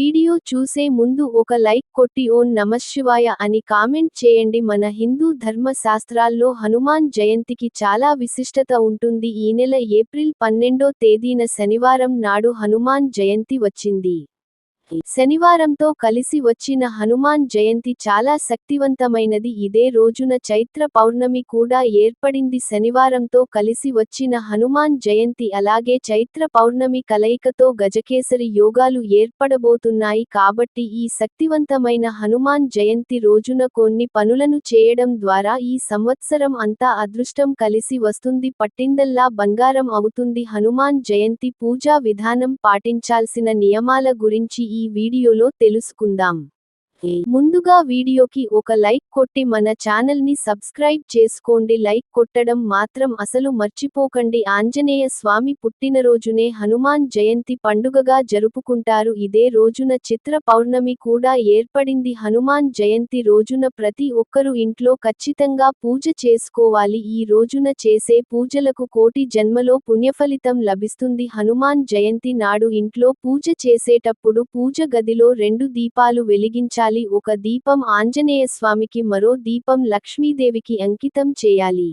Video చూసే ముందు ఒక లైక్ కొట్టి ఓన్ నమశివాయ అని కామెంట్ చేయండి. మన హిందూ ధర్మ శాస్త్రాల్లో హనుమాన్ జయంతికి చాలా విశిష్టత ఉంటుంది. ఈ నెల ఏప్రిల్ పన్నెండో తేదీన శనివారం నాడు హనుమాన్ జయంతి వచ్చింది. శనివారంతో కలిసి వచ్చిన హనుమాన్ జయంతి చాలా శక్తివంతమైనది. ఇదే రోజున చైత్ర పౌర్ణమి కూడా ఏర్పడింది. శనివారంతో కలిసి వచ్చిన హనుమాన్ జయంతి అలాగే చైత్ర పౌర్ణమి కలయికతో గజకేసరి యోగాలు ఏర్పడబోతున్నాయి. కాబట్టి ఈ శక్తివంతమైన హనుమాన్ జయంతి రోజున కొన్ని పనులను చేయడం ద్వారా ఈ సంవత్సరం అంతా అదృష్టం కలిసి వస్తుంది. పట్టిందల్లా బంగారం అవుతుంది. హనుమాన్ జయంతి పూజా విధానం పాటించాల్సిన నియమాల గురించి ఈ ఈ వీడియోలో తెలుసుకుందాం. ముందుగా వీడియోకి ఒక లైక్ కొట్టి మన ఛానల్ని సబ్స్క్రైబ్ చేసుకోండి. లైక్ కొట్టడం మాత్రం అసలు మర్చిపోకండి. ఆంజనేయ స్వామి పుట్టినరోజునే హనుమాన్ జయంతి పండుగగా జరుపుకుంటారు. ఇదే రోజున చిత్ర పౌర్ణమి కూడా ఏర్పడింది. హనుమాన్ జయంతి రోజున ప్రతి ఒక్కరు ఇంట్లో ఖచ్చితంగా పూజ చేసుకోవాలి. ఈ రోజున చేసే పూజలకు కోటి జన్మలో పుణ్యఫలితం లభిస్తుంది. హనుమాన్ జయంతి నాడు ఇంట్లో పూజ చేసేటప్పుడు పూజ గదిలో రెండు దీపాలు వెలిగించాలి. ఒక దీపం ఆంజనేయ స్వామికి మరో దీపం లక్ష్మీదేవికి అంకితం చేయాలి.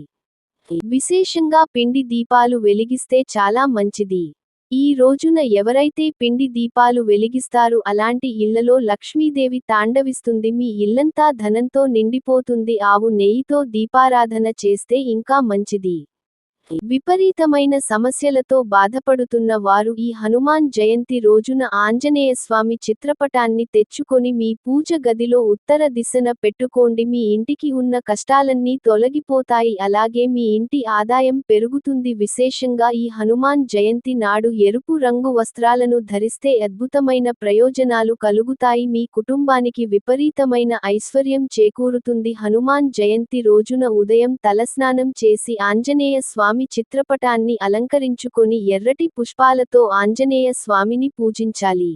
విశేషంగా పిండి దీపాలు వెలిగిస్తే చాలా మంచిది. ఈ రోజున ఎవరైతే పిండి దీపాలు వెలిగిస్తారు అలాంటి ఇళ్ళలో లక్ష్మీదేవి తాండవిస్తుంది. మీ ఇల్లంతా ధనంతో నిండిపోతుంది. ఆవు నెయ్యితో దీపారాధన చేస్తే ఇంకా మంచిది. విపరీతమైన సమస్యలతో బాధపడుతున్న వారు ఈ హనుమాన్ జయంతి రోజున ఆంజనేయ స్వామి చిత్రపటాన్ని తెచ్చుకొని మీ పూజ గదిలో ఉత్తర దిశన పెట్టుకోండి. మీ ఇంటికి ఉన్న కష్టాలన్నీ తొలగిపోతాయి. అలాగే మీ ఇంటి ఆదాయం పెరుగుతుంది. విశేషంగా ఈ హనుమాన్ జయంతి నాడు ఎరుపు రంగు వస్త్రాలను ధరిస్తే అద్భుతమైన ప్రయోజనాలు కలుగుతాయి. మీ కుటుంబానికి విపరీతమైన ఐశ్వర్యం చేకూరుతుంది. హనుమాన్ జయంతి రోజున ఉదయం తలస్నానం చేసి ఆంజనేయ స్వామి చిత్రపటాన్ని అలంకరించుకొని ఎర్రటి పుష్పాలతో ఆంజనేయ స్వామిని పూజించాలి.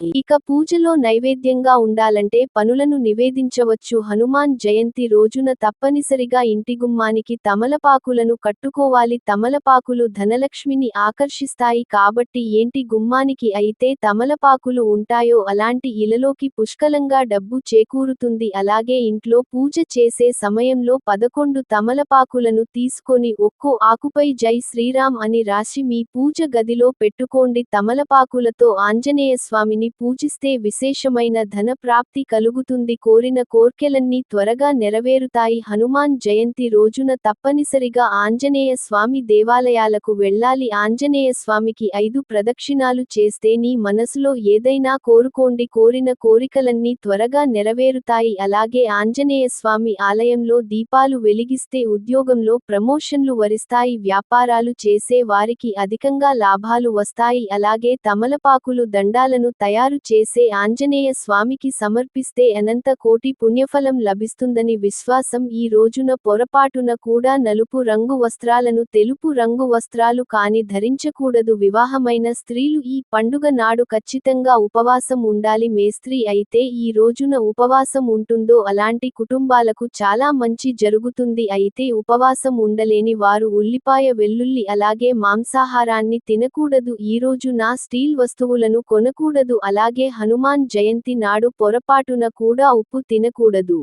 ఇక పూజలో నైవేద్యంగా ఉండాలంటే పనులను నివేదించవచ్చు. హనుమాన్ జయంతి రోజున తప్పనిసరిగా ఇంటి గుమ్మానికి తమలపాకులను కట్టుకోవాలి. తమలపాకులు ధనలక్ష్మిని ఆకర్షిస్తాయి కాబట్టి ఏంటి గుమ్మానికి అయితే తమలపాకులు ఉంటాయో అలాంటి ఇలలోకి పుష్కలంగా డబ్బు చేకూరుతుంది. అలాగే ఇంట్లో పూజ చేసే సమయంలో పదకొండు తమలపాకులను తీసుకొని ఒక్కో ఆకుపై జై శ్రీరామ్ అని రాసి మీ పూజ గదిలో పెట్టుకోండి. తమలపాకులతో ఆంజనేయ స్వామిని పూజిస్తే విశేషమైన ధన ప్రాప్తి కలుగుతుంది. కోరిన కోర్కెలన్నీ త్వరగా నెరవేరుతాయి. హనుమాన్ జయంతి రోజున తప్పనిసరిగా ఆంజనేయ స్వామి దేవాలయాలకు వెళ్ళాలి. ఆంజనేయ స్వామికి ఐదు ప్రదక్షిణాలు చేస్తే నీ మనసులో ఏదైనా కోరుకోండి. కోరిన కోరికలన్నీ త్వరగా నెరవేరుతాయి. అలాగే ఆంజనేయ స్వామి ఆలయంలో దీపాలు వెలిగిస్తే ఉద్యోగంలో ప్రమోషన్లు వరిస్తాయి. వ్యాపారాలు చేసే వారికి అధికంగా లాభాలు వస్తాయి. అలాగే తమలపాకులు దండాలను తయారు తయారు చేసే ఆంజనేయ స్వామికి సమర్పిస్తే అనంత కోటి పుణ్యఫలం లభిస్తుందని విశ్వాసం. ఈ రోజున పొరపాటున కూడా నలుపు రంగు వస్త్రాలను తెలుపు రంగు వస్త్రాలు కాని ధరించకూడదు. వివాహమైన స్త్రీలు ఈ పండుగ నాడు ఖచ్చితంగా ఉపవాసం ఉండాలి. మేస్త్రీ అయితే ఈ రోజున ఉపవాసం ఉంటుందో అలాంటి కుటుంబాలకు చాలా మంచి జరుగుతుంది. అయితే ఉపవాసం ఉండలేని వారు ఉల్లిపాయ వెల్లుల్లి అలాగే మాంసాహారాన్ని తినకూడదు. ఈ నా స్టీల్ వస్తువులను కొనకూడదు అలాగే హనుమాన్ జయంతి నాడు పొరపాటున కూడా ఉప్పు తినకూడదు.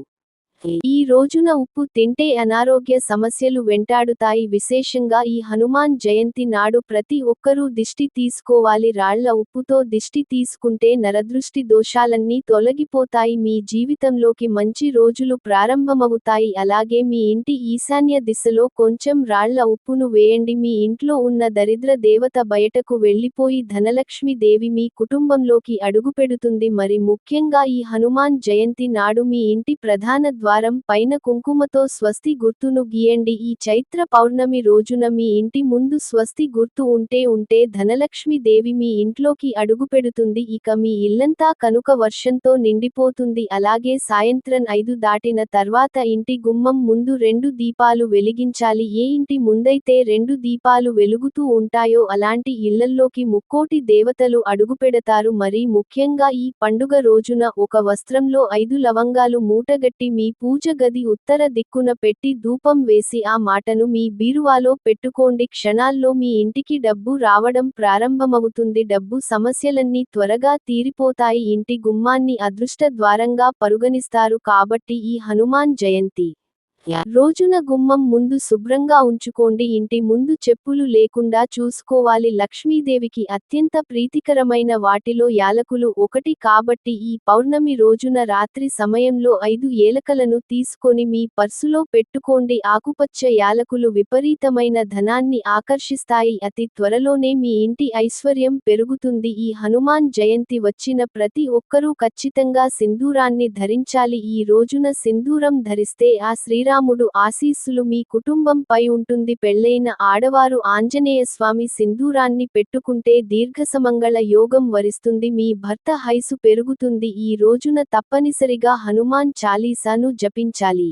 ఈ రోజున ఉప్పు తింటే అనారోగ్య సమస్యలు వెంటాడుతాయి. విశేషంగా ఈ హనుమాన్ జయంతి నాడు ప్రతి ఒక్కరూ దిష్టి తీసుకోవాలి. రాళ్ళ ఉప్పుతో దిష్టి తీసుకుంటే నరదృష్టి దోషాలన్నీ తొలగిపోతాయి. మీ జీవితంలోకి మంచి రోజులు ప్రారంభమవుతాయి. అలాగే మీ ఇంటి ఈశాన్య దిశలో కొంచెం రాళ్ళ ఉప్పును వేయండి. మీ ఇంట్లో ఉన్న దరిద్ర దేవత బయటకు వెళ్ళిపోయి ధనలక్ష్మి దేవి మీ కుటుంబంలోకి అడుగుపెడుతుంది. మరి ముఖ్యంగా ఈ హనుమాన్ జయంతి నాడు మీ ఇంటి ప్రధాన ద్వారం పైన కుంకుమతో స్వస్తి గుర్తును గీయండి. ఈ చైత్ర పౌర్ణమి రోజున మీ ఇంటి ముందు స్వస్తి గుర్తు ఉంటే ఉంటే ధనలక్ష్మి దేవి మీ ఇంట్లోకి అడుగుపెడుతుంది. ఇక మీ ఇల్లంతా కనుక వర్షంతో నిండిపోతుంది. అలాగే సాయంత్రం ఐదు దాటిన తర్వాత ఇంటి గుమ్మం ముందు రెండు దీపాలు వెలిగించాలి. ఏ ఇంటి ముందైతే రెండు దీపాలు వెలుగుతూ ఉంటాయో అలాంటి ఇళ్ళల్లోకి ముక్కోటి దేవతలు అడుగుపెడతారు. మరి ముఖ్యంగా ఈ పండుగ రోజున ఒక వస్త్రంలో ఐదు లవంగాలు మూటగట్టి మీ పూజ గది ఉత్తర దిక్కున పెట్టి ధూపం వేసి ఆ మాటను మీ బీరువాలో పెట్టుకోండి. క్షణాల్లో మీ ఇంటికి డబ్బు రావడం ప్రారంభమవుతుంది. డబ్బు సమస్యలన్నీ త్వరగా తీరిపోతాయి. ఇంటి గుమ్మాన్ని అదృష్ట ద్వారంగా పరుగణిస్తారు కాబట్టి ఈ హనుమాన్ జయంతి రోజున గుమ్మం ముందు శుభ్రంగా ఉంచుకోండి. ఇంటి ముందు చెప్పులు లేకుండా చూసుకోవాలి. లక్ష్మీదేవికి అత్యంత ప్రీతికరమైన వాటిలో యాలకులు ఒకటి. కాబట్టి ఈ పౌర్ణమి రోజున రాత్రి సమయంలో ఐదు ఏలకలను తీసుకొని మీ పర్సులో పెట్టుకోండి. ఆకుపచ్చ యాలకులు విపరీతమైన ధనాన్ని ఆకర్షిస్తాయి. అతి త్వరలోనే మీ ఇంటి ఐశ్వర్యం పెరుగుతుంది. ఈ హనుమాన్ జయంతి వచ్చిన ప్రతి ఒక్కరూ ఖచ్చితంగా సింధూరాన్ని ధరించాలి. ఈ రోజున సింధూరం ధరిస్తే ఆ శ్రీరాముడు ఆశీస్సులు మీ కుటుంబంపై ఉంటుంది. పెళ్ళైన ఆడవారు ఆంజనేయ స్వామి సింధూరాన్ని పెట్టుకుంటే దీర్ఘసమంగళ యోగం వరిస్తుంది. మీ భర్త హైసు పెరుగుతుంది. ఈ రోజున తప్పనిసరిగా హనుమాన్ చాలీసాను జపించాలి.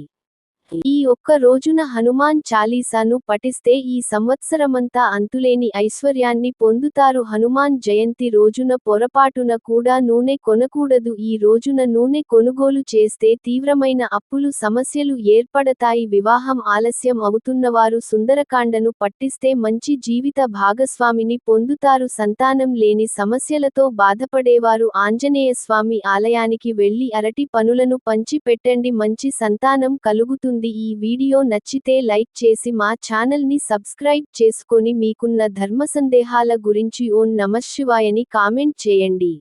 ఈ ఒక్క రోజున హనుమాన్ చాలీసాను పఠిస్తే ఈ సంవత్సరమంతా అంతులేని ఐశ్వర్యాన్ని పొందుతారు హనుమాన్ జయంతి రోజున పొరపాటున కూడా నూనె కొనకూడదు. ఈ రోజున నూనె కొనుగోలు చేస్తే తీవ్రమైన అప్పులు సమస్యలు ఏర్పడతాయి. వివాహం ఆలస్యం అవుతున్నవారు సుందరకాండను పట్టిస్తే మంచి జీవిత భాగస్వామిని పొందుతారు. సంతానం లేని సమస్యలతో బాధపడేవారు ఆంజనేయ స్వామి ఆలయానికి వెళ్ళి అరటి పనులను పంచి పెట్టండి మంచి సంతానం కలుగుతుంది. ఈ వీడియో నచ్చితే లైక్ చేసి మా ఛానల్ని సబ్స్క్రైబ్ చేసుకొని మీకున్న ధర్మ సందేహాల గురించి ఓం నమశివాయని కామెంట్ చేయండి.